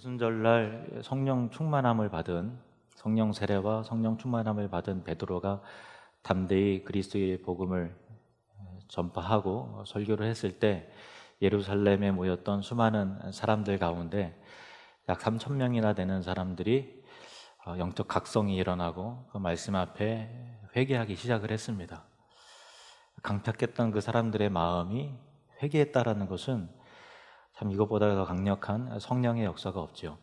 오순절날 성령 충만함을 받은 성령 세례와 성령 충만함을 받은 베드로가 담대히 그리스도의 복음을 전파하고 설교를 했을 때 예루살렘에 모였던 수많은 사람들 가운데 약 3천 명이나 되는 사람들이 어, 영적 각성이 일어나고 그 말씀 앞에 회개하기 시작을 했습니다. 강탁했던 그 사람들의 마음이 회개했다라는 것은 참 이것보다 더 강력한 성령의 역사가 없지요.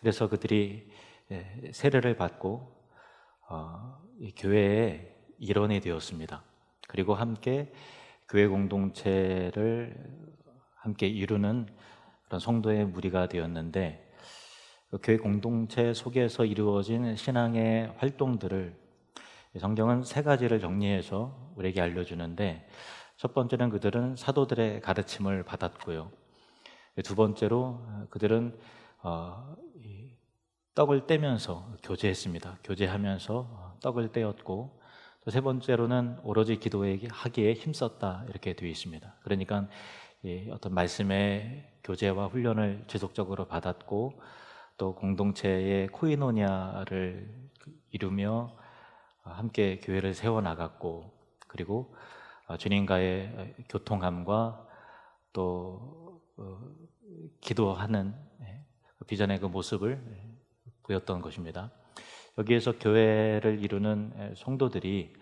그래서 그들이 예, 세례를 받고 어, 이 교회의 일원이 되었습니다. 그리고 함께 교회 공동체를 함께 이루는 그런 성도의 무리가 되었는데 그 교회 공동체 속에서 이루어진 신앙의 활동들을 성경은 세 가지를 정리해서 우리에게 알려주는데 첫 번째는 그들은 사도들의 가르침을 받았고요. 두 번째로 그들은 어, 이 떡을 떼면서 교제했습니다. 교제하면서 떡을 떼었고 또 세 번째로는 오로지 기도하기에 힘썼다 이렇게 되어 있습니다. 그러니까 이 어떤 말씀의 교제와 훈련을 지속적으로 받았고 또 공동체의 코이노니아를 이루며 함께 교회를 세워 나갔고 그리고 주님과의 교통함과 또 어, 기도하는 비전의 그 모습을 보였던 것입니다. 여기에서 교회를 이루는 성도들이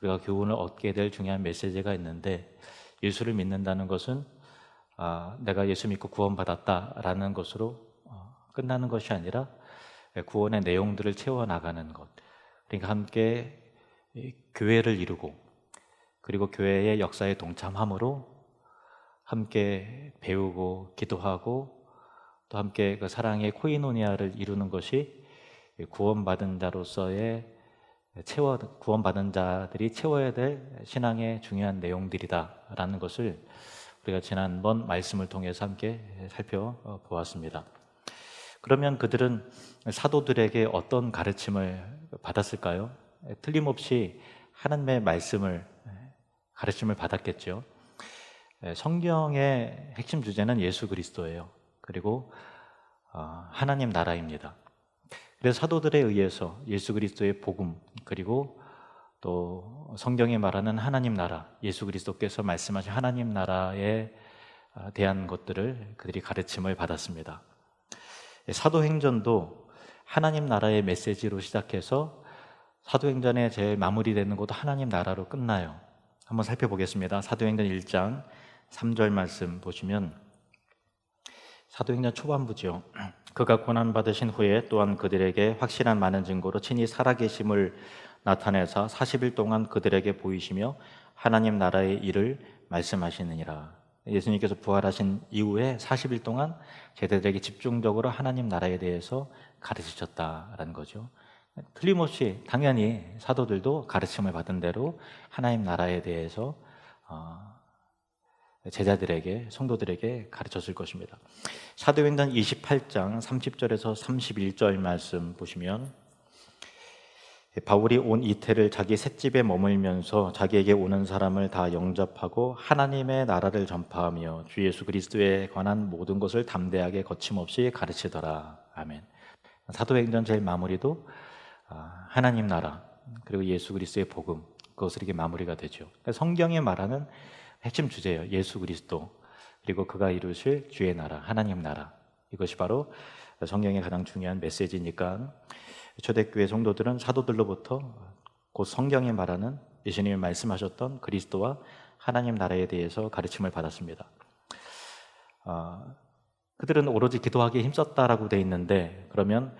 우리가 교훈을 얻게 될 중요한 메시지가 있는데 예수를 믿는다는 것은 아, 내가 예수 믿고 구원받았다라는 것으로 어, 끝나는 것이 아니라 구원의 내용들을 채워 나가는 것. 그러니까 함께 교회를 이루고 그리고 교회의 역사에 동참함으로 함께 배우고 기도하고 또 함께 그 사랑의 코이노니아를 이루는 것이 구원받은 자로서의 채워 구원받은 자들이 채워야 될 신앙의 중요한 내용들이다라는 것을 우리가 지난번 말씀을 통해서 함께 살펴보았습니다. 그러면 그들은 사도들에게 어떤 가르침을 받았을까요? 틀림없이 하나님의 말씀을 가르침을 받았겠죠. 성경의 핵심 주제는 예수 그리스도예요. 그리고 어, 하나님 나라입니다. 그래서 사도들에 의해서 예수 그리스도의 복음 그리고 또 성경이 말하는 하나님 나라, 예수 그리스도께서 말씀하신 하나님 나라에 어, 대한 것들을 그들이 가르침을 받았습니다. 사도행전도 하나님 나라의 메시지로 시작해서 사도행전의 제일 마무리되는 것도 하나님 나라로 끝나요. 한번 살펴보겠습니다. 사도행전 1장 3절 말씀 보시면 사도행전 초반부죠. 그가 고난 받으신 후에 또한 그들에게 확실한 많은 증거로 친히 살아계심을 나타내사 40일 동안 그들에게 보이시며 하나님 나라의 일을 말씀하시느니라. 예수님께서 부활하신 이후에 40일 동안 제자들에게 집중적으로 하나님 나라에 대해서 가르치셨다라는 거죠. 틀림없이 당연히 사도들도 가르침을 받은 대로 하나님 나라에 대해서 어, 제자들에게 성도들에게 가르쳤을 것입니다. 사도행전 28장 30절에서 31절 말씀 보시면 바울이 온 이태를 자기 셋집에 머물면서 자기에게 오는 사람을 다 영접하고 하나님의 나라를 전파하며 주 예수 그리스도에 관한 모든 것을 담대하게 거침없이 가르치더라. 아멘. 사도행전 제일 마무리도 아, 하나님 나라 그리고 예수 그리스도의 복음 그것을 이렇게 마무리가 되죠. 성경에 말하는 핵심 주제예요. 예수 그리스도 그리고 그가 이루실 주의 나라 하나님 나라 이것이 바로 성경의 가장 중요한 메시지니까 초대교회 성도들은 사도들로부터 곧 성경에 말하는 예수님이 말씀하셨던 그리스도와 하나님 나라에 대해서 가르침을 받았습니다. 어, 그들은 오로지 기도하기에 힘썼다라고 돼 있는데 그러면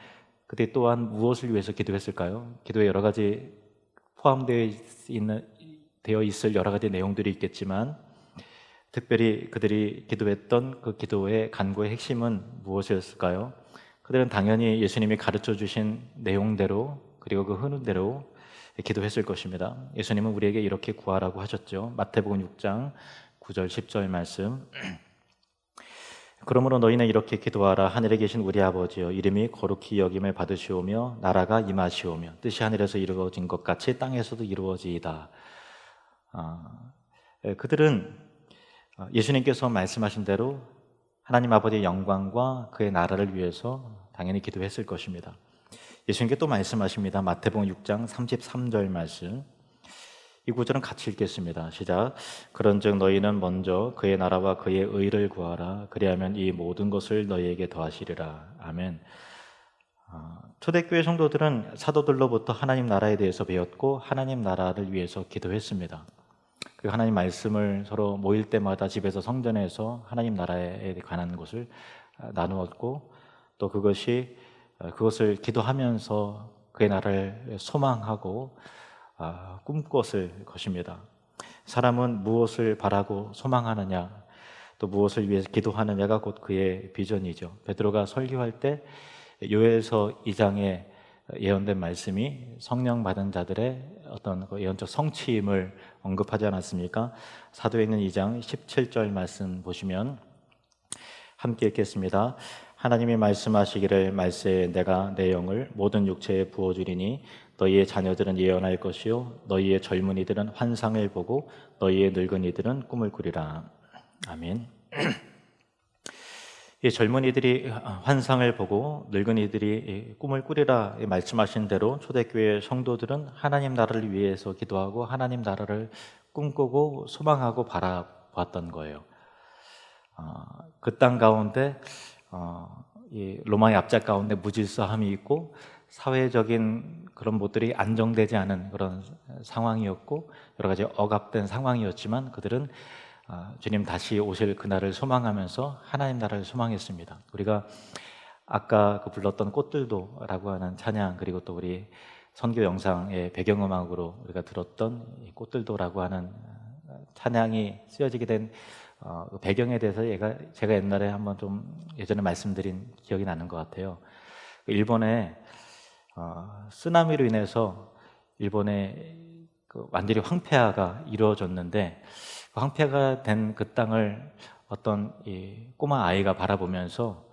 그때 또한 무엇을 위해서 기도했을까요? 기도에 여러 가지 포함되어 있는 되어 있을 여러 가지 내용들이 있겠지만 특별히 그들이 기도했던 그 기도의 간구의 핵심은 무엇이었을까요? 그들은 당연히 예수님이 가르쳐 주신 내용대로 그리고 그 흐름대로 기도했을 것입니다. 예수님은 우리에게 이렇게 구하라고 하셨죠. 마태복음 6장 9절 10절 말씀. 그러므로 너희는 이렇게 기도하라 하늘에 계신 우리 아버지여 이름이 거룩히 여김을 받으시오며 나라가 임하시오며 뜻이 하늘에서 이루어진 것 같이 땅에서도 이루어지이다. 아, 그들은 예수님께서 말씀하신 대로 하나님 아버지의 영광과 그의 나라를 위해서 당연히 기도했을 것입니다. 예수님께 또 말씀하십니다. 마태복음 6장 33절 말씀. 이 구절은 같이 읽겠습니다. 시작. 그런즉 너희는 먼저 그의 나라와 그의 의를 구하라. 그리하면 이 모든 것을 너희에게 더하시리라. 아멘. 어, 초대교회 성도들은 사도들로부터 하나님 나라에 대해서 배웠고 하나님 나라를 위해서 기도했습니다. 그 하나님 말씀을 서로 모일 때마다 집에서 성전에서 하나님 나라에 관한 것을 나누었고 또 그것이 어, 그것을 기도하면서 그의 나라를 소망하고 아, 꿈꿨을 것입니다. 사람은 무엇을 바라고 소망하느냐, 또 무엇을 위해서 기도하느냐가 곧 그의 비전이죠. 베드로가 설교할 때 요엘서 2장에 예언된 말씀이 성령 받은 자들의 어떤 그 예언적 성취임을 언급하지 않았습니까? 사도행전 2장 17절 말씀 보시면 함께 읽겠습니다. 하나님이 말씀하시기를 말세에 내가 내 영을 모든 육체에 부어 주리니 너희의 자녀들은 예언할 것이요 너희의 젊은이들은 환상을 보고 너희의 늙은이들은 꿈을 꾸리라. 아멘. 이 젊은이들이 환상을 보고 늙은이들이 꿈을 꾸리라 말씀하신 대로 초대교회 성도들은 하나님 나라를 위해서 기도하고 하나님 나라를 꿈꾸고 소망하고 바라봤던 거예요. 어, 그땅 가운데 어, 이 로마의 압작 가운데 무질서함이 있고 사회적인 그런 것들이 안정되지 않은 그런 상황이었고 여러 가지 억압된 상황이었지만 그들은 아, 주님 다시 오실 그날을 소망하면서 하나님 나라를 소망했습니다. 우리가 아까 그 불렀던 꽃들도라고 하는 찬양 그리고 또 우리 선교 영상의 배경음악으로 우리가 들었던 꽃들도라고 하는 찬양이 쓰여지게 된 어, 그 배경에 대해서 얘가 제가 옛날에 한번 좀 예전에 말씀드린 기억이 나는 것 같아요. 일본에 어, 쓰나미로 인해서 일본의 그 완전히 황폐화가 이루어졌는데 그 황폐가 된 그 땅을 어떤 꼬마 아이가 바라보면서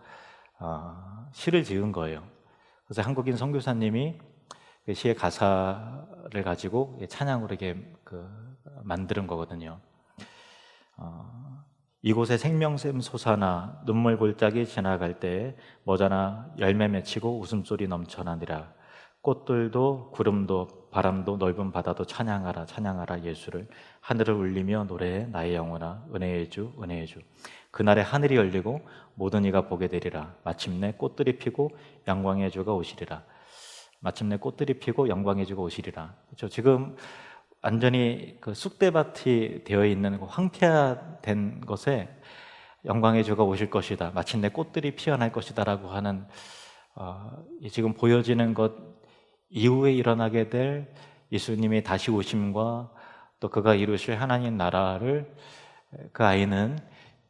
어, 시를 지은 거예요. 그래서 한국인 선교사님이 그 시의 가사를 가지고 찬양으로 이렇게 그 만드는 거거든요. 어, 이곳에 생명샘 솟아나 눈물 골짜기 지나갈 때 머자나 열매 맺히고 웃음소리 넘쳐나니라. 꽃들도 구름도 바람도 넓은 바다도 찬양하라 찬양하라 예수를. 하늘을 울리며 노래해 나의 영혼아 은혜의 주 은혜의 주. 그날에 하늘이 열리고 모든 이가 보게 되리라. 마침내 꽃들이 피고 영광의 주가 오시리라. 마침내 꽃들이 피고 영광의 주가 오시리라. 그렇죠? 지금 완전히 그 쑥대밭이 되어 있는 그 황폐화된 것에 영광의 주가 오실 것이다. 마침내 꽃들이 피어날 것이다라고 하는 어, 지금 보여지는 것 이후에 일어나게 될 예수님의 다시 오심과 또 그가 이루실 하나님 나라를 그 아이는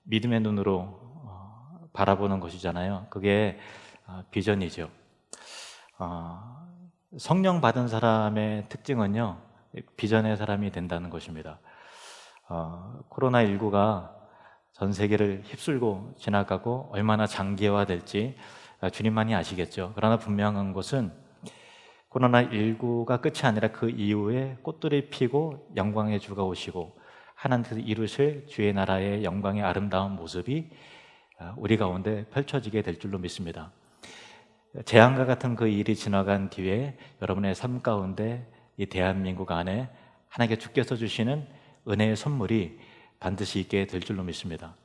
믿음의 눈으로 어, 바라보는 것이잖아요. 그게 어, 비전이죠. 어, 성령 받은 사람의 특징은요, 비전의 사람이 된다는 것입니다. 코로나19가 전 세계를 휩쓸고 지나가고 얼마나 장기화될지 주님만이 아시겠죠. 그러나 분명한 것은 코로나19가 끝이 아니라 그 이후에 꽃들이 피고 영광의 주가 오시고 하나님께서 이루실 주의 나라의 영광의 아름다운 모습이 아, 우리 가운데 펼쳐지게 될 줄로 믿습니다. 재앙과 같은 그 일이 지나간 뒤에 여러분의 삶 가운데 이 대한민국 안에 하나님께 주께서 주시는 은혜의 선물이 반드시 있게 될 줄로 믿습니다.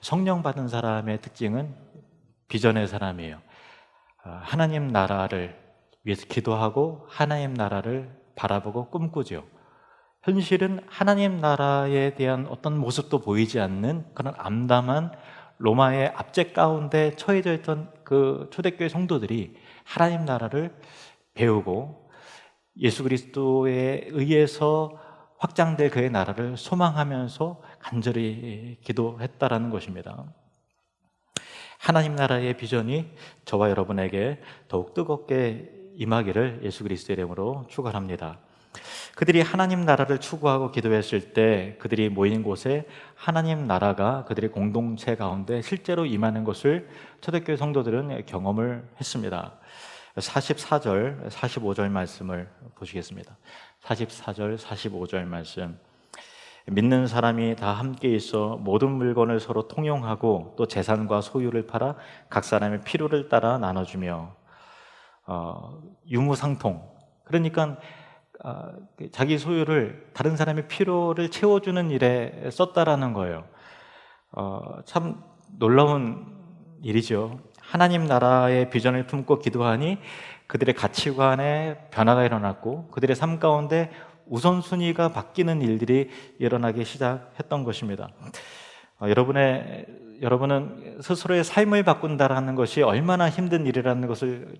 성령 받은 사람의 특징은 비전의 사람이에요. 아, 하나님 나라를 위해서 기도하고 하나님 나라를 바라보고 꿈꾸죠. 현실은 하나님 나라에 대한 어떤 모습도 보이지 않는 그런 암담한 로마의 압제 가운데 처해져 있던 그 초대교회 성도들이 하나님 나라를 배우고 예수 그리스도에 의해서 확장될 그의 나라를 소망하면서 간절히 기도했다라는 것입니다. 하나님 나라의 비전이 저와 여러분에게 더욱 뜨겁게 임하기를 예수 그리스도의 이름으로 축원합니다. 그들이 하나님 나라를 추구하고 기도했을 때 그들이 모인 곳에 하나님 나라가 그들의 공동체 가운데 실제로 임하는 것을 초대교회 성도들은 경험을 했습니다. 44절, 45절 말씀을 보시겠습니다. 44절, 45절 말씀. 믿는 사람이 다 함께 있어 모든 물건을 서로 통용하고 또 재산과 소유를 팔아 각 사람의 필요를 따라 나눠주며 어, 유무상통. 그러니까 아, 자기 소유를 다른 사람의 필요를 채워주는 일에 썼다라는 거예요. 어, 참 놀라운 일이죠. 하나님 나라의 비전을 품고 기도하니 그들의 가치관에 변화가 일어났고 그들의 삶 가운데 우선순위가 바뀌는 일들이 일어나기 시작했던 것입니다. 어, 여러분의 여러분은 스스로의 삶을 바꾼다라는 것이 얼마나 힘든 일이라는 것을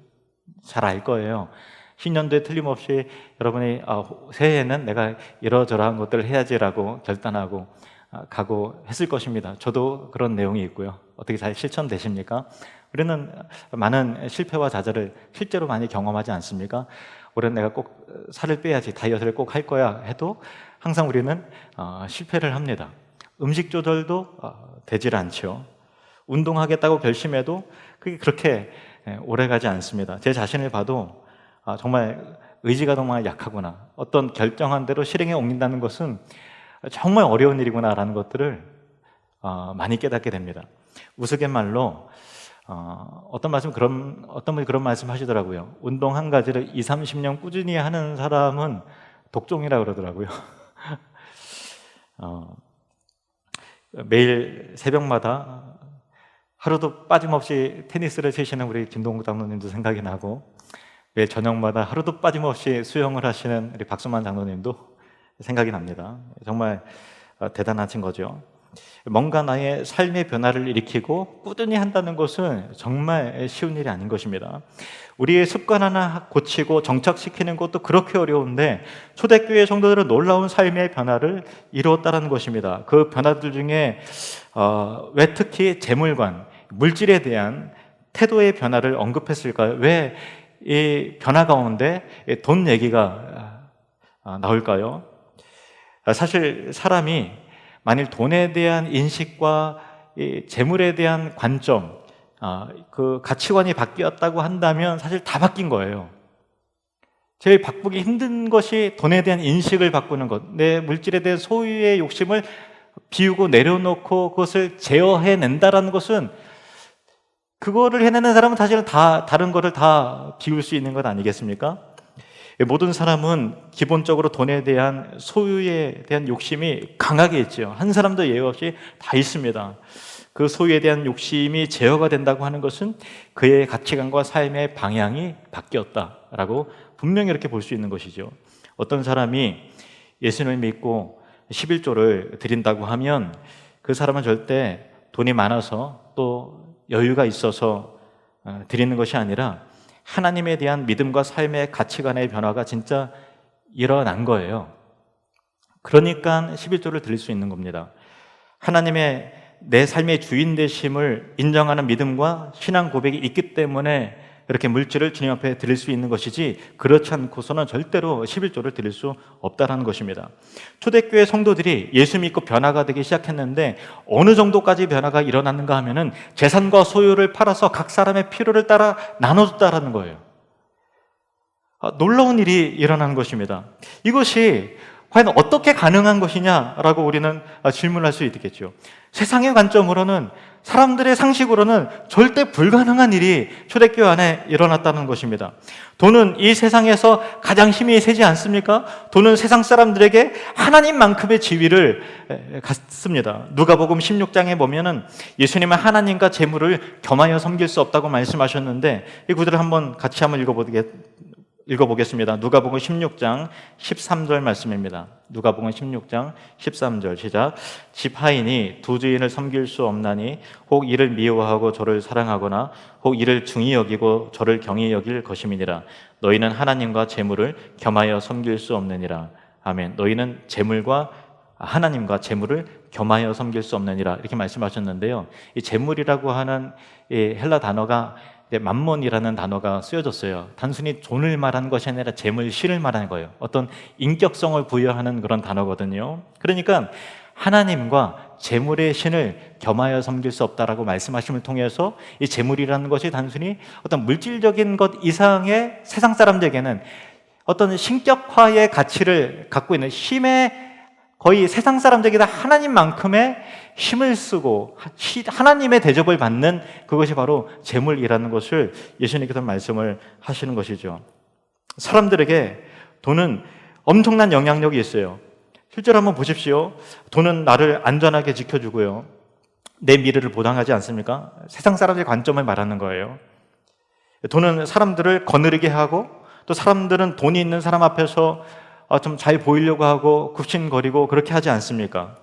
잘 알 거예요. 신년도에 틀림없이 여러분이 아, 새해에는 내가 이러저러한 것들을 해야지라고 결단하고 아, 각오했을 것입니다. 저도 그런 내용이 있고요. 어떻게 잘 실천되십니까? 우리는 많은 실패와 좌절을 실제로 많이 경험하지 않습니까? 올해는 내가 꼭 살을 빼야지 다이어트를 꼭 할 거야 해도 항상 우리는 어, 실패를 합니다. 음식 조절도 어, 되질 않죠. 운동하겠다고 결심해도 그게 그렇게 예, 오래 가지 않습니다. 제 자신을 봐도 아, 정말 의지가 정말 약하구나. 어떤 결정한 대로 실행에 옮긴다는 것은 정말 어려운 일이구나라는 것들을 어, 많이 깨닫게 됩니다. 우스갯말로 어, 어떤 말씀 그런 어떤 분이 그런 말씀 하시더라고요. 운동 한 가지를 2, 30년 꾸준히 하는 사람은 독종이라 그러더라고요. 어, 매일 새벽마다 하루도 빠짐없이 테니스를 치시는 우리 김동국 장로님도 생각이 나고 매일 저녁마다 하루도 빠짐없이 수영을 하시는 우리 박수만 장로님도 생각이 납니다. 정말 어, 대단하신 거죠. 뭔가 나의 삶의 변화를 일으키고 꾸준히 한다는 것은 정말 쉬운 일이 아닌 것입니다. 우리의 습관 하나 고치고 정착시키는 것도 그렇게 어려운데 초대교회 성도들은 놀라운 삶의 변화를 이루었다는 것입니다. 그 변화들 중에 어, 왜 특히 재물관, 물질에 대한 태도의 변화를 언급했을까요? 왜 이 변화 가운데 돈 얘기가 아, 나올까요? 사실 사람이 만일 돈에 대한 인식과 재물에 대한 관점, 아, 그 가치관이 바뀌었다고 한다면 사실 다 바뀐 거예요. 제일 바꾸기 힘든 것이 돈에 대한 인식을 바꾸는 것, 내 물질에 대한 소유의 욕심을 비우고 내려놓고 그것을 제어해낸다라는 것은 그거를 해내는 사람은 사실은 다 다른 거를 다 비울 수 있는 것 아니겠습니까? 모든 사람은 기본적으로 돈에 대한 소유에 대한 욕심이 강하게 있죠. 한 사람도 예외 없이 다 있습니다. 그 소유에 대한 욕심이 제어가 된다고 하는 것은 그의 가치관과 삶의 방향이 바뀌었다라고 분명히 이렇게 볼 수 있는 것이죠. 어떤 사람이 예수님을 믿고 11조를 드린다고 하면 그 사람은 절대 돈이 많아서 또 여유가 있어서 어, 드리는 것이 아니라 하나님에 대한 믿음과 삶의 가치관의 변화가 진짜 일어난 거예요. 그러니까 11조를 드릴 수 있는 겁니다. 하나님의 내 삶의 주인 되심을 인정하는 믿음과 신앙 고백이 있기 때문에 이렇게 물질을 주님 앞에 드릴 수 있는 것이지 그렇지 않고서는 절대로 11조를 드릴 수 없다라는 것입니다. 초대교회 성도들이 예수 믿고 변화가 되기 시작했는데 어느 정도까지 변화가 일어났는가 하면은 재산과 소유를 팔아서 각 사람의 필요를 따라 나눠줬다라는 거예요. 아, 놀라운 일이 일어난 것입니다. 이것이 과연 어떻게 가능한 것이냐라고 우리는 질문할 수 있겠죠. 세상의 관점으로는 사람들의 상식으로는 절대 불가능한 일이 초대교회 안에 일어났다는 것입니다. 돈은 이 세상에서 가장 힘이 세지 않습니까? 돈은 세상 사람들에게 하나님만큼의 지위를 갖습니다. 누가복음 16장에 보면은 예수님은 하나님과 재물을 겸하여 섬길 수 없다고 말씀하셨는데 이 구절을 한번 같이 한번 읽어보겠 읽어보겠습니다. 누가복음 16장 13절 말씀입니다. 누가복음 16장 13절 시작. 집 하인이 두 주인을 섬길 수 없나니 혹 이를 미워하고 저를 사랑하거나 혹 이를 중히 여기고 저를 경히 여길 것임이니라. 너희는 하나님과 재물을 겸하여 섬길 수 없느니라. 아멘. 너희는 재물과 하나님과 재물을 겸하여 섬길 수 없느니라 이렇게 말씀하셨는데요. 이 재물이라고 하는 이 헬라 단어가 만몬이라는 단어가 쓰여졌어요. 단순히 돈을 말하는 것이 아니라 재물, 실을 말하는 거예요. 어떤 인격성을 부여하는 그런 단어거든요. 그러니까 하나님과 재물의 신을 겸하여 섬길 수 없다라고 말씀하심을 통해서 이 재물이라는 것이 단순히 어떤 물질적인 것 이상의 세상 사람들에게는 어떤 신격화의 가치를 갖고 있는 힘의 거의 세상 사람들에게 다 하나님만큼의 힘을 쓰고 시- 하나님의 대접을 받는 그것이 바로 재물이라는 것을 예수님께서 말씀을 하시는 것이죠. 사람들에게 돈은 엄청난 영향력이 있어요. 실제로 한번 보십시오. 돈은 나를 안전하게 지켜주고요. 내 미래를 보장하지 않습니까? 세상 사람들의 관점을 말하는 거예요. 돈은 사람들을 거느리게 하고 또 사람들은 돈이 있는 사람 앞에서 아, 좀잘 보이려고 하고 굽신거리고 그렇게 하지 않습니까?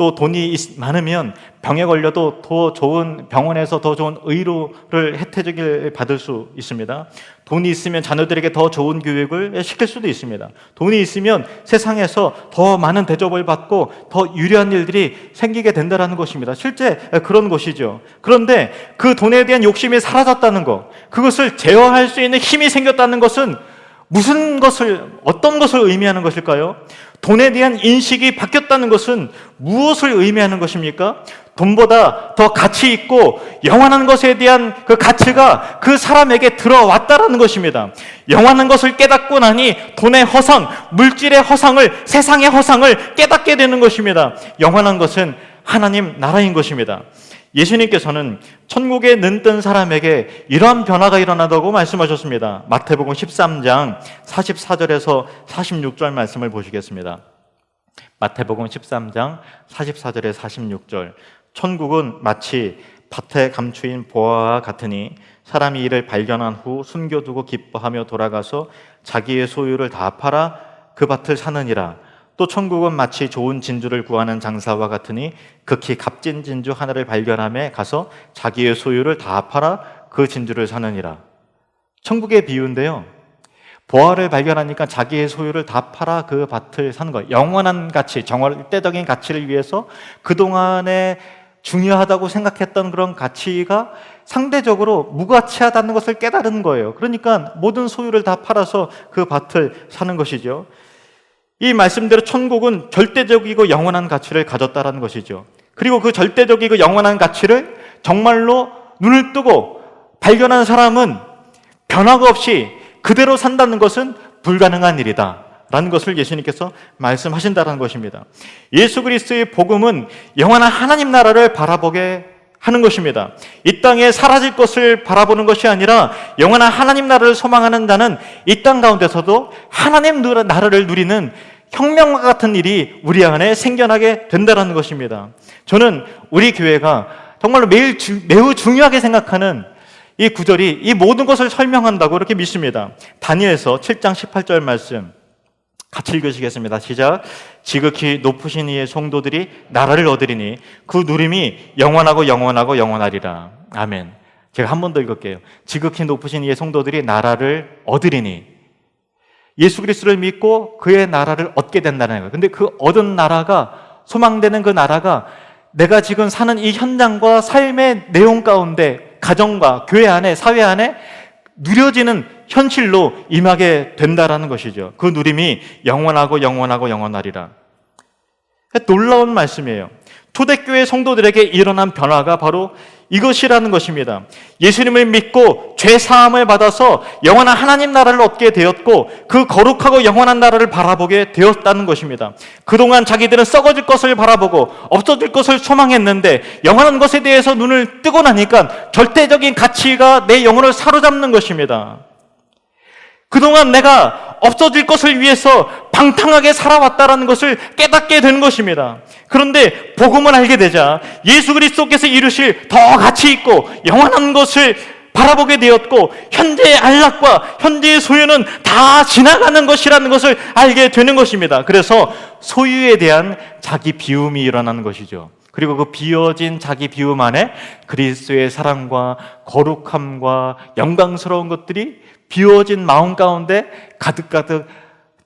또 돈이 있- 많으면 병에 걸려도 더 좋은 병원에서 더 좋은 의료를 혜택을 받을 수 있습니다. 돈이 있으면 자녀들에게 더 좋은 교육을 시킬 수도 있습니다. 돈이 있으면 세상에서 더 많은 대접을 받고 더 유리한 일들이 생기게 된다는 것입니다. 실제 그런 것이죠. 그런데 그 돈에 대한 욕심이 사라졌다는 것, 그것을 제어할 수 있는 힘이 생겼다는 것은 무슨 것을, 어떤 것을 의미하는 것일까요? 돈에 대한 인식이 바뀌었다는 것은 무엇을 의미하는 것입니까? 돈보다 더 가치 있고 영원한 것에 대한 그 가치가 그 사람에게 들어왔다라는 것입니다. 영원한 것을 깨닫고 나니 돈의 허상, 물질의 허상을, 세상의 허상을 깨닫게 되는 것입니다. 영원한 것은 하나님 나라인 것입니다. 예수님께서는 천국에 눈뜬 사람에게 이러한 변화가 일어나다고 말씀하셨습니다. 마태복음 13장 44절에서 46절 말씀을 보시겠습니다. 마태복음 13장 44절에 46절. 천국은 마치 밭에 감추인 보화와 같으니 사람이 이를 발견한 후 숨겨두고 기뻐하며 돌아가서 자기의 소유를 다 팔아 그 밭을 사느니라. 또 천국은 마치 좋은 진주를 구하는 장사와 같으니 극히 값진 진주 하나를 발견함에 가서 자기의 소유를 다 팔아 그 진주를 사느니라. 천국의 비유인데요. 보화를 발견하니까 자기의 소유를 다 팔아 그 밭을 사는 거예요. 영원한 가치, 정월대적인 가치를 위해서 그동안에 중요하다고 생각했던 그런 가치가 상대적으로 무가치하다는 것을 깨달은 거예요. 그러니까 모든 소유를 다 팔아서 그 밭을 사는 것이죠. 이 말씀대로 천국은 절대적이고 영원한 가치를 가졌다라는 것이죠. 그리고 그 절대적이고 영원한 가치를 정말로 눈을 뜨고 발견한 사람은 변화가 없이 그대로 산다는 것은 불가능한 일이다. 라는 것을 예수님께서 말씀하신다는 것입니다. 예수 그리스도의 복음은 영원한 하나님 나라를 바라보게 하는 것입니다. 이 땅에 사라질 것을 바라보는 것이 아니라 영원한 하나님 나라를 소망하는 자는 이 땅 가운데서도 하나님 나라를 누리는 혁명과 같은 일이 우리 안에 생겨나게 된다는 것입니다. 저는 우리 교회가 정말로 매일 주- 매우 중요하게 생각하는 이 구절이 이 모든 것을 설명한다고 이렇게 믿습니다. 다니엘서 7장 18절 말씀 같이 읽으시겠습니다. 시작. 지극히 높으신 이의 성도들이 나라를 얻으리니 그 누림이 영원하고 영원하고 영원하리라. 아멘. 제가 한 번 더 읽을게요. 지극히 높으신 이의 성도들이 나라를 얻으리니 예수 그리스도를 믿고 그의 나라를 얻게 된다는 거예요. 근데 그 얻은 나라가 소망되는 그 나라가 내가 지금 사는 이 현장과 삶의 내용 가운데 가정과 교회 안에 사회 안에 누려지는 현실로 임하게 된다라는 것이죠. 그 누림이 영원하고 영원하고 영원하리라. 놀라운 말씀이에요. 초대교회 성도들에게 일어난 변화가 바로 이것이라는 것입니다. 예수님을 믿고 죄 사함을 받아서 영원한 하나님 나라를 얻게 되었고 그 거룩하고 영원한 나라를 바라보게 되었다는 것입니다. 그동안 자기들은 썩어질 것을 바라보고 없어질 것을 소망했는데 영원한 것에 대해서 눈을 뜨고 나니까 절대적인 가치가 내 영혼을 사로잡는 것입니다. 그동안 내가 없어질 것을 위해서 방탕하게 살아왔다라는 것을 깨닫게 되는 것입니다. 그런데 복음을 알게 되자 예수 그리스도께서 이루실 더 가치 있고 영원한 것을 바라보게 되었고 현재의 안락과 현재의 소유는 다 지나가는 것이라는 것을 알게 되는 것입니다. 그래서 소유에 대한 자기 비움이 일어나는 것이죠. 그리고 그 비워진 자기 비움 안에 그리스도의 사랑과 거룩함과 영광스러운 것들이 비워진 마음 가운데 가득가득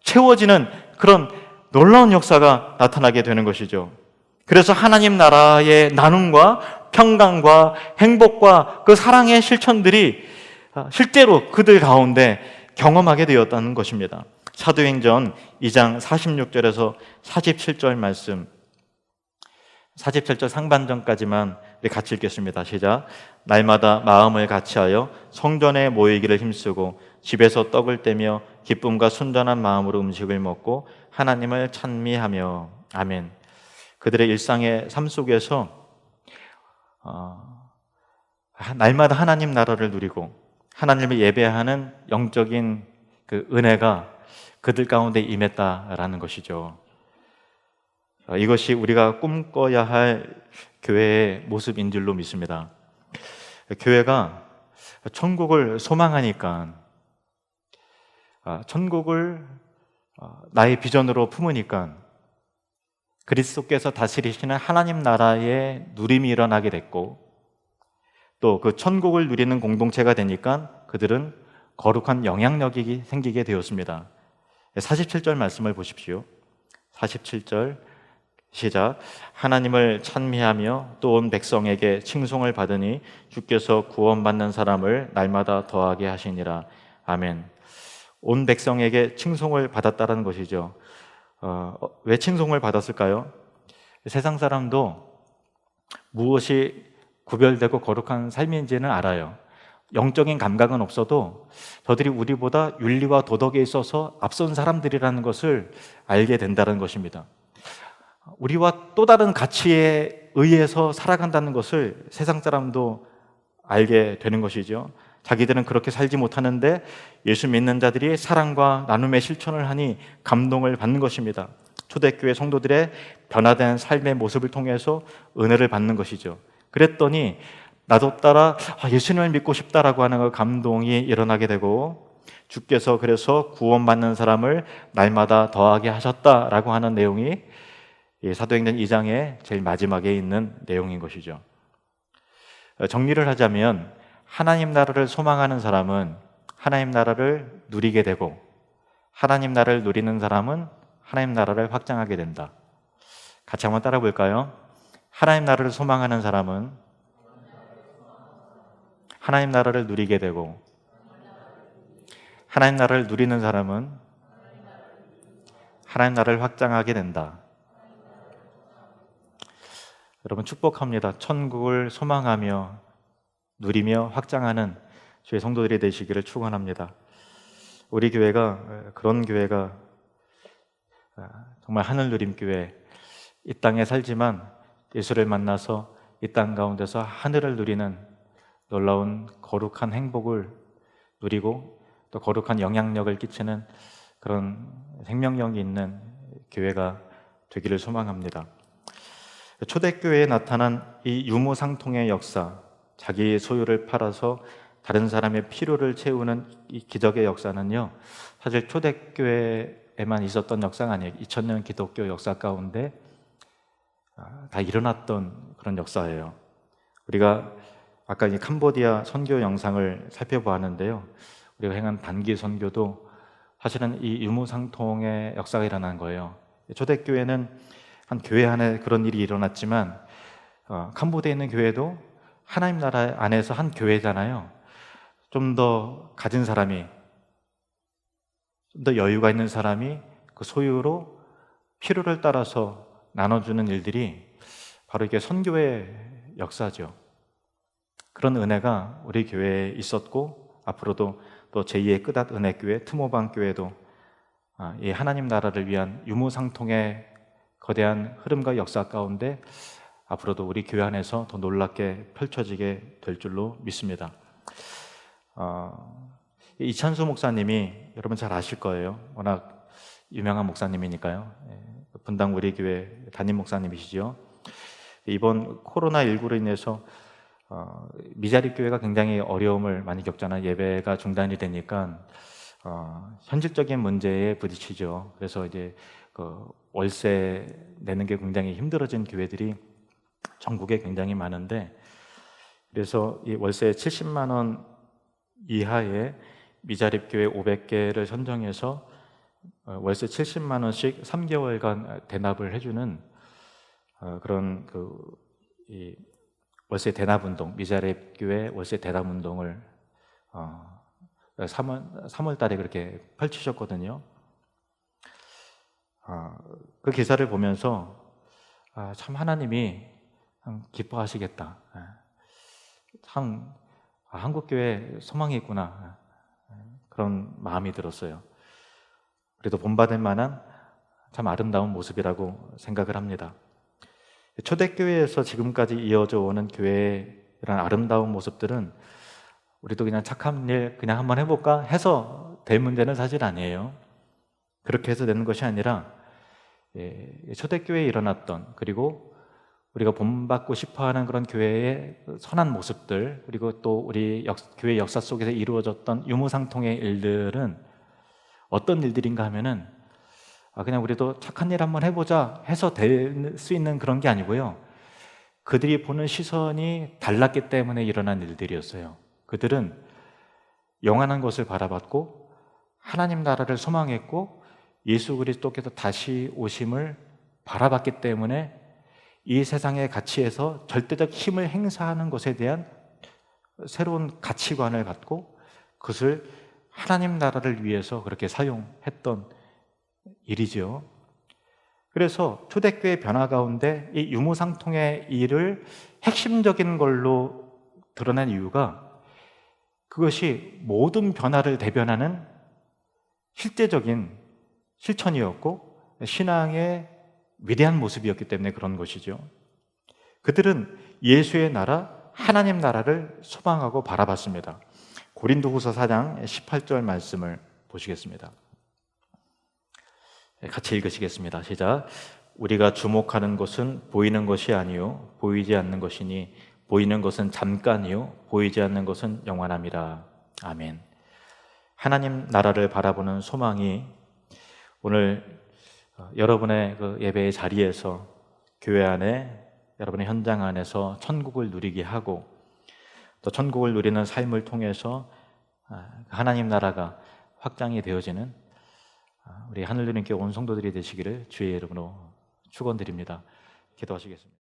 채워지는 그런 놀라운 역사가 나타나게 되는 것이죠. 그래서 하나님 나라의 나눔과 평강과 행복과 그 사랑의 실천들이 실제로 그들 가운데 경험하게 되었다는 것입니다. 사도행전 2장 46절에서 47절 말씀 47절 상반전까지만 같이 읽겠습니다. 시작. 날마다 마음을 같이하여 성전에 모이기를 힘쓰고 집에서 떡을 떼며 기쁨과 순전한 마음으로 음식을 먹고 하나님을 찬미하며 아멘. 그들의 일상의 삶 속에서 어, 날마다 하나님 나라를 누리고 하나님을 예배하는 영적인 그 은혜가 그들 가운데 임했다라는 것이죠. 어, 이것이 우리가 꿈꿔야 할 교회의 모습인 줄로 믿습니다. 교회가 천국을 소망하니까 아, 천국을 어, 나의 비전으로 품으니까 그리스도께서 다스리시는 하나님 나라의 누림이 일어나게 됐고 또 그 천국을 누리는 공동체가 되니까 그들은 거룩한 영향력이 생기게 되었습니다. 47절 말씀을 보십시오. 47절 시작. 하나님을 찬미하며 또 온 백성에게 칭송을 받으니 주께서 구원받는 사람을 날마다 더하게 하시니라. 아멘. 온 백성에게 칭송을 받았다는 것이죠. 어, 왜 칭송을 받았을까요? 세상 사람도 무엇이 구별되고 거룩한 삶인지는 알아요. 영적인 감각은 없어도 저들이 우리보다 윤리와 도덕에 있어서 앞선 사람들이라는 것을 알게 된다는 것입니다. 우리와 또 다른 가치에 의해서 살아간다는 것을 세상 사람도 알게 되는 것이죠. 자기들은 그렇게 살지 못하는데 예수 믿는 자들이 사랑과 나눔의 실천을 하니 감동을 받는 것입니다. 초대교회 성도들의 변화된 삶의 모습을 통해서 은혜를 받는 것이죠. 그랬더니 나도 따라 아, 예수님을 믿고 싶다라고 하는 그 감동이 일어나게 되고 주께서 그래서 구원받는 사람을 날마다 더하게 하셨다라고 하는 내용이 사도행전 2장의 제일 마지막에 있는 내용인 것이죠. 정리를 하자면 하나님 나라를 소망하는 사람은 하나님 나라를 누리게 되고 하나님 나라를 누리는 사람은 하나님 나라를 확장하게 된다. 같이 한번 따라 볼까요? 하나님 나라를 소망하는 사람은 하나님 나라를 누리게 되고 하나님 나라를 누리는 사람은 하나님 나라를 확장하게 된다. 여러분 축복합니다. 천국을 소망하며 누리며 확장하는 주의 성도들이 되시기를 축원합니다. 우리 교회가 그런 교회가 정말 하늘 누림 교회 이 땅에 살지만 예수를 만나서 이 땅 가운데서 하늘을 누리는 놀라운 거룩한 행복을 누리고 또 거룩한 영향력을 끼치는 그런 생명력이 있는 교회가 되기를 소망합니다. 초대교회에 나타난 이 유무상통의 역사, 자기 소유를 팔아서 다른 사람의 필요를 채우는 이 기적의 역사는요, 사실 초대교회에만 있었던 역사가 아니에요. 2000년 기독교 역사 가운데 아, 다 일어났던 그런 역사예요. 우리가 아까 이 캄보디아 선교 영상을 살펴보았는데요. 우리가 행한 단기 선교도 사실은 이 유무상통의 역사가 일어난 거예요. 초대교회는 한 교회 안에 그런 일이 일어났지만 어, 캄보디아에 있는 교회도 하나님 나라 안에서 한 교회잖아요. 좀 더 가진 사람이 좀 더 여유가 있는 사람이 그 소유로 필요를 따라서 나눠주는 일들이 바로 이게 선교의 역사죠. 그런 은혜가 우리 교회에 있었고 앞으로도 또 제2의 끝앗 은혜 교회 트모방 교회도 아, 이 하나님 나라를 위한 유무상통의 거대한 흐름과 역사 가운데 앞으로도 우리 교회 안에서 더 놀랍게 펼쳐지게 될 줄로 믿습니다. 어, 이찬수 목사님이 여러분 잘 아실 거예요. 워낙 유명한 목사님이니까요. 예, 분당 우리 교회 담임 목사님이시죠. 이번 코로나 19로 인해서 어, 미자리 교회가 굉장히 어려움을 많이 겪잖아요. 예배가 중단이 되니까 어, 현실적인 문제에 부딪히죠. 그래서 이제 그 월세 내는 게 굉장히 힘들어진 교회들이 전국에 굉장히 많은데 그래서 이 월세 70만 원 이하의 미자립 교회 500개를 선정해서 어, 월세 70만 원씩 3개월간 대납을 해주는 어, 그런 그 월세 대납 운동 미자립 교회 월세 대납 운동을 3월 3월 달에 그렇게 펼치셨거든요. 아, 그 기사를 보면서 아, 참 하나님이 기뻐하시겠다. 예. 참 아, 한국 교회 소망이 있구나 예. 그런 마음이 들었어요. 그래도 본받을 만한 참 아름다운 모습이라고 생각을 합니다. 초대교회에서 지금까지 이어져 오는 교회의 이런 아름다운 모습들은 우리도 그냥 착한 일 그냥 한번 해볼까 해서 될 문제는 사실 아니에요. 그렇게 해서 되는 것이 아니라 예, 초대교회에 일어났던 그리고 우리가 본받고 싶어하는 그런 교회의 선한 모습들 그리고 또 우리 역, 교회 역사 속에서 이루어졌던 유무상통의 일들은 어떤 일들인가 하면은 아, 그냥 우리도 착한 일 한번 해보자 해서 될 수 있는 그런 게 아니고요. 그들이 보는 시선이 달랐기 때문에 일어난 일들이었어요. 그들은 영원한 것을 바라봤고 하나님 나라를 소망했고 예수 그리스도께서 다시 오심을 바라봤기 때문에 이 세상의 가치에서 절대적 힘을 행사하는 것에 대한 새로운 가치관을 갖고 그것을 하나님 나라를 위해서 그렇게 사용했던 일이죠. 그래서 초대교회 변화 가운데 이 유무상통의 일을 핵심적인 걸로 드러낸 이유가 그것이 모든 변화를 대변하는 실제적인 실천이었고 신앙의 위대한 모습이었기 때문에 그런 것이죠. 그들은 예수의 나라, 하나님 나라를 소망하고 바라봤습니다. 고린도후서 4장 18절 말씀을 보시겠습니다. 네, 같이 읽으시겠습니다. 시작. 우리가 주목하는 것은 보이는 것이 아니요 보이지 않는 것이니 보이는 것은 잠깐이요 보이지 않는 것은 영원함이라. 아멘. 하나님 나라를 바라보는 소망이 오늘 어, 여러분의 그 예배의 자리에서 교회 안에 여러분의 현장 안에서 천국을 누리게 하고 또 천국을 누리는 삶을 통해서 아, 하나님 나라가 확장이 되어지는 아, 우리 하늘누님께 온 성도들이 되시기를 주의 이름으로 축원드립니다. 기도하시겠습니다.